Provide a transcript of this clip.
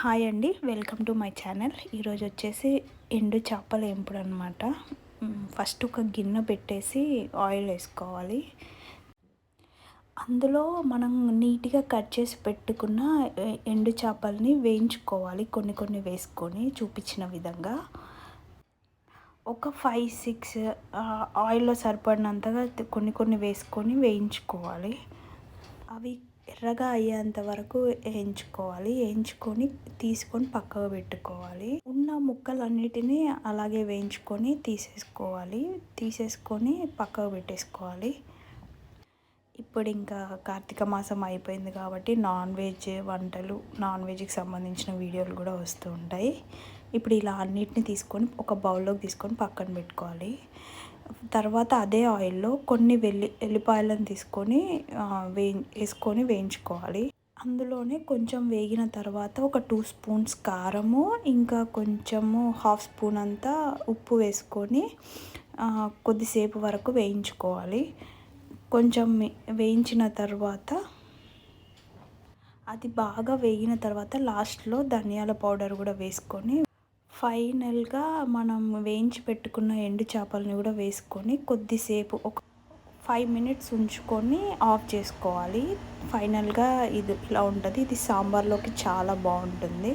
Hi అండి welcome to my channel. ఈరోజు వచ్చేసి ఎండు చేపల ఎంపుడు అనమాట ఫస్ట్ ఒక గిన్నె పెట్టేసి ఆయిల్ వేసుకోవాలి. అందులో మనం నీట్గా కట్ చేసి పెట్టుకున్న ఎండు చేపల్ని వేయించుకోవాలి కొన్ని కొన్ని వేసుకొని చూపించిన విధంగా. ఒక ఫైవ్ సిక్స్ ఆయిల్లో సరిపడినంతగా కొన్ని కొన్ని వేసుకొని వేయించుకోవాలి. అవి ఎర్రగా అయ్యేంత వరకు వేయించుకోవాలి. వేయించుకొని తీసుకొని పక్కకు పెట్టుకోవాలి. ఉన్న ముక్కలన్నిటినీ అలాగే వేయించుకొని తీసేసుకోవాలి. తీసేసుకొని పక్కకు పెట్టేసుకోవాలి. ఇప్పుడు ఇంకా కార్తీక మాసం అయిపోయింది కాబట్టి నాన్ వెజ్ వంటలు నాన్ వెజ్కి సంబంధించిన వీడియోలు కూడా వస్తూ ఉంటాయి. ఇప్పుడు ఇలా అన్నిటిని తీసుకొని ఒక బౌల్లోకి తీసుకొని పక్కన పెట్టుకోవాలి. తర్వాత అదే ఆయిల్లో కొన్ని వెల్లి ఎల్లిపాయలను తీసుకొని వే వేసుకొని వేయించుకోవాలి. అందులోనే కొంచెం వేగిన తర్వాత ఒక టూ స్పూన్స్ కారము ఇంకా కొంచెము హాఫ్ స్పూన్ అంతా ఉప్పు వేసుకొని కొద్దిసేపు వరకు వేయించుకోవాలి. కొంచెం వేయించిన తర్వాత అది బాగా వేగిన తర్వాత లాస్ట్లో ధనియాల పౌడర్ కూడా వేసుకొని ఫైనల్గా మనం వేయించి పెట్టుకున్న ఎండు చేపలని కూడా వేసుకొని కొద్దిసేపు ఒక ఫైవ్ మినిట్స్ ఉంచుకొని ఆఫ్ చేసుకోవాలి. ఫైనల్గా ఇది ఇలా ఉంటుంది. ఇది సాంబార్లోకి చాలా బాగుంటుంది.